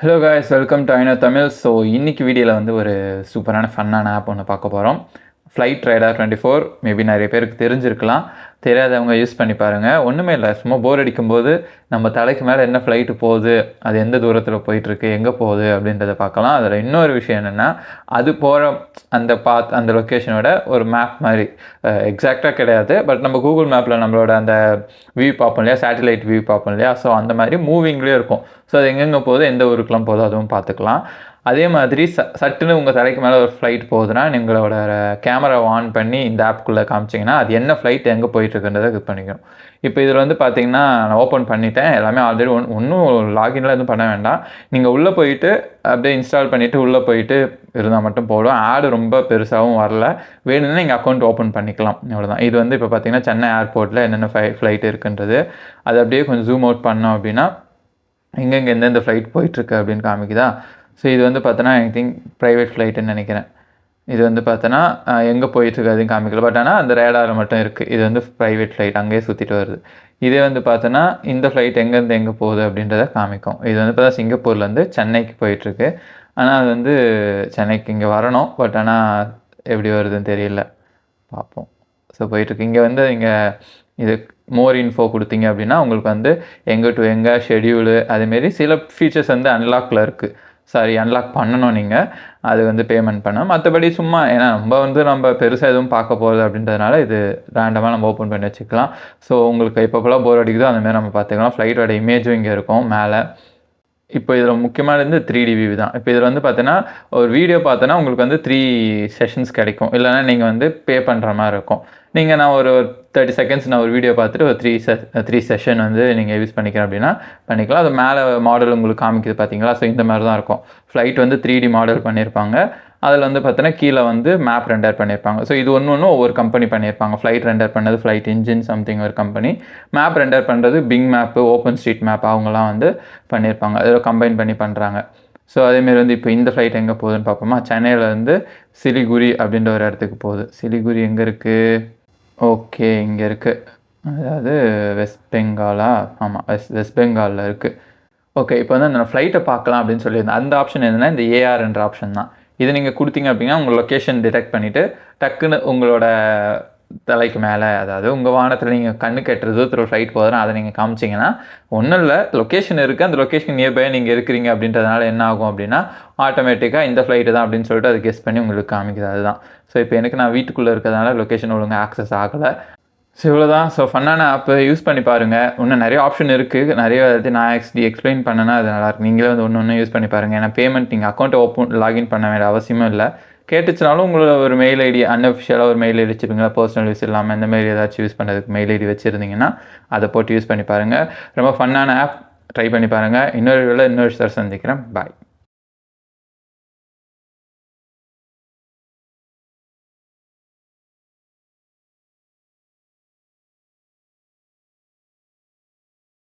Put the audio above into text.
Hello guys welcome to ஐநா Tamil so இன்றைக்கி வீடியோவில் வந்து ஒரு சூப்பரான ஃபன்னான ஆப் ஒன்று பார்க்க போகிறோம் flight rider twenty four maybe நிறைய பேருக்கு தெரிஞ்சிருக்கலாம். தெரியாதவங்க யூஸ் பண்ணி பாருங்கள் ஒன்றுமே இல்லை. சும்மா போர் அடிக்கும்போது நம்ம தலைக்கு மேலே என்ன ஃப்ளைட்டு போகுது அது எந்த தூரத்தில் போயிட்டுருக்கு எங்கே போகுது அப்படின்றத பார்க்கலாம். அதில் இன்னொரு விஷயம் என்னென்னா அது போகிற அந்த பாத் அந்த லொக்கேஷனோட ஒரு மேப் மாதிரி. எக்ஸாக்டாக கிடையாது. பட் நம்ம கூகுள் மேப்பில் நம்மளோட அந்த வியூ பார்ப்போம் இல்லையா? சேட்டலைட் வியூ பார்ப்போம் இல்லையா? ஸோ அந்த மாதிரி மூவிங்லேயே இருக்கும். ஸோ அது எங்கெங்கே போகுது எந்த ஊருக்குலாம் போதும் அதுவும் பார்த்துக்கலாம். அதே மாதிரி ச சட்டுன்னு உங்கள் தலைக்கு மேலே ஒரு ஃப்ளைட் போகுதுன்னா உங்களோட கேமராவை ஆன் பண்ணி இந்த ஆப்குள்ளே காமிச்சிங்கன்னா அது என்ன ஃப்ளைட் எங்கே போயிட்டுருக்குன்றதை இது பண்ணிக்கணும். இப்போ இதில் வந்து பார்த்தீங்கன்னா நான் ஓப்பன் பண்ணிட்டேன். எல்லாமே ஆல்ரெடி ஒன் ஒன்றும் லாகின்லாம் எதுவும் பண்ண வேண்டாம். நீங்கள் உள்ளே போயிட்டு அப்படியே இன்ஸ்டால் பண்ணிவிட்டு உள்ளே போயிட்டு இருந்தால் மட்டும் போடும் ஆடு ரொம்ப பெருசாகவும் வரல. வேணும்னா நீங்கள் அக்கௌண்ட் ஓப்பன் பண்ணிக்கலாம். அவ்வளோதான் இது வந்து இப்போ பார்த்தீங்கன்னா சென்னை ஏர்போர்ட்டில் என்னென்ன ஃப்ளை ஃப்ளைட் இருக்குன்றது அது அப்படியே கொஞ்சம் ஜூம் அவுட் பண்ணோம் அப்படின்னா எங்கெங்கே எந்தெந்த ஃப்ளைட் போயிட்டுருக்கு அப்படின்னு காமிக்குதா? ஸோ இது வந்து பார்த்தோன்னா ஐ திங்க் ப்ரைவேட் ஃப்ளைட்டுன்னு நினைக்கிறேன். இது வந்து பார்த்தோன்னா எங்கே போயிட்டுருக்கு காமிக்கல. பட் ஆனால் அந்த ரேடாரில் மட்டும் இருக்குது இது வந்து ப்ரைவேட் ஃப்ளைட் அங்கேயே சுற்றிட்டு வருது. இதே வந்து பார்த்தோன்னா இந்த ஃப்ளைட் எங்கேருந்து எங்கே போகுது அப்படின்றத காமிக்கும். இது வந்து பார்த்தா சிங்கப்பூர்லேருந்து சென்னைக்கு போயிட்டுருக்கு. ஆனால் அது வந்து சென்னைக்கு இங்கே வரணும். பட் ஆனால் எப்படி வருதுன்னு தெரியல. பார்ப்போம் ஸோ போயிட்டுருக்கு. இங்கே வந்து இங்கே இது மோர் இன்ஃபோ கொடுத்தீங்க அப்படின்னா உங்களுக்கு வந்து எங்கே டு எங்கே ஷெடியூலு அதேமாரி சில ஃபீச்சர்ஸ் வந்து அன்லாக்கில் இருக்குது சாரி அன்லாக் பண்ணணும் நீங்கள் அது வந்து பேமெண்ட் பண்ண மற்றபடி சும்மா ஏன்னா நம்ம வந்து நம்ம பெருசாக எதுவும் பார்க்க போகிறது அப்படின்றதுனால இது ரேண்டமாக நம்ம ஓப்பன் பண்ணி வச்சுக்கலாம். ஸோ உங்களுக்கு எப்பப்போலாம் போர் அடிக்குதோ அந்தமாதிரி நம்ம பார்த்துக்கலாம். ஃப்ளைட்டோட இமேஜும் இங்கே இருக்கும் மேலே. இப்போ இதில் முக்கியமானது த்ரீ டி வியூ தான். இப்போ இதில் வந்து பார்த்தீங்கன்னா ஒரு வீடியோ பார்த்தோன்னா உங்களுக்கு வந்து த்ரீ செஷன்ஸ் கிடைக்கும். இல்லைனா நீங்கள் வந்து பே பண்ணுற மாதிரி இருக்கும். நீங்கள் நான் ஒரு தேர்ட்டி செகண்ட்ஸ் நான் ஒரு வீடியோ பார்த்துட்டு ஒரு த்ரீ செ த்ரீ செஷன் வந்து நீங்கள் யூஸ் பண்ணிக்கிறேன் அப்படின்னா பண்ணிக்கலாம். அது மேலே மாடல் உங்களுக்கு காமிக்குது பார்த்தீங்களா? ஸோ இந்த மாதிரி தான் இருக்கும். ஃப்ளைட் வந்து த்ரீ டி மாடல் பண்ணியிருப்பாங்க. அதில் வந்து பார்த்தீங்கன்னா கீழே வந்து மேப் ரெண்டர் பண்ணியிருப்பாங்க ஸோ இது ஒன்று ஒன்று ஒவ்வொரு கம்பெனி பண்ணியிருப்பாங்க ஃப்ளைட் ரெண்டர் பண்ணது ஃப்ளைட் இன்ஜின் சம்திங் ஒரு கம்பெனி மேப் ரெண்டர் பண்ணுறது Bing map open street map அவங்களாம் வந்து பண்ணியிருப்பாங்க அதில் கம்பைன் பண்ணி பண்ணுறாங்க ஸோ அதேமாரி வந்து இப்போ இந்த ஃப்ளைட் எங்கே போகுதுன்னு பார்ப்போமா? சென்னையில் வந்து சிலிகுரி அப்படின்ற ஒரு இடத்துக்கு போகுது. சிலிகுரி எங்கே இருக்குது ஓகே இங்கே இருக்குது அதாவது வெஸ்ட் பெங்காலா ஆமாம் வெஸ்ட் வெஸ்ட் பெங்காலில் இருக்குது ஓகே இப்போ வந்து அந்த ஃப்ளைட்டை பார்க்கலாம் அப்படின்னு சொல்லியிருந்தேன். அந்த ஆப்ஷன் என்னென்னா இந்த ஏஆர்ன்ற ஆப்ஷன் தான். இது நீங்கள் கொடுத்தீங்க அப்படின்னா உங்கள் லொக்கேஷன் டிடெக்ட் பண்ணிவிட்டு டக்குன்னு உங்களோட தலைக்கு மேலே அதாவது உங்கள் வானத்தில் நீங்கள் கண்ணு கெட்டுற தூரத்தில் ஃப்ளைட் போதுனா அதை நீங்கள் காமிச்சிங்கன்னா ஒன்றும் இல்லை லொக்கேஷன் இருக்குது அந்த லொக்கேஷன் நியர்பை நீங்கள் இருக்கிறீங்க அப்படின்றதுனால என்ன ஆகும் அப்படின்னா ஆட்டோமேட்டிக்காக இந்த ஃப்ளைட்டு தான் அப்படின்னு சொல்லிட்டு அதை கெஸ் பண்ணி உங்களுக்கு காமிக்குது. அதுதான். ஸோ இப்போ எனக்கு நான் வீட்டுக்குள்ளே இருக்கிறதுனால லொக்கேஷன் ஒழுங்காக ஆக்சஸ் ஆகலை. ஸோ இவ்வளோ தான் ஸோ ஃபன்னான ஆப்பு யூஸ் பண்ணி பாருங்கள் இன்னும் நிறைய ஆப்ஷன் இருக்குது நிறைய இது நான் எக்ஸ்டி எக்ஸ்பிளைன் பண்ணேன்னா அது நல்லாயிருக்கும் நீங்களே வந்து ஒன்று ஒன்று யூஸ் பண்ணி பாருங்கள் ஏன்னா பேமெண்ட் நீங்கள் அக்கௌண்ட்டை ஓப்பன் லாகின் பண்ண வேண்டிய அவசியமும் இல்லை. கேட்டுச்சுனாலும் உங்களோட ஒரு மெயில் ஐடி அன்அஃபிஷியலாக ஒரு மெயில் ஐடி வச்சுருப்பீங்களா பர்சனல் யூஸ் இல்லாமல் இந்த மாதிரி ஏதாச்சும் யூஸ் பண்ணுறதுக்கு மெயில் ஐடி வச்சுருந்தீங்கன்னா அதை போட்டு யூஸ் பண்ணி பாருங்கள் ரொம்ப ஃபன்னான ஆப் ட்ரை பண்ணி பாருங்கள் இன்னொரு வேலை இன்னொரு சார் சந்திக்கிறேன். பாய்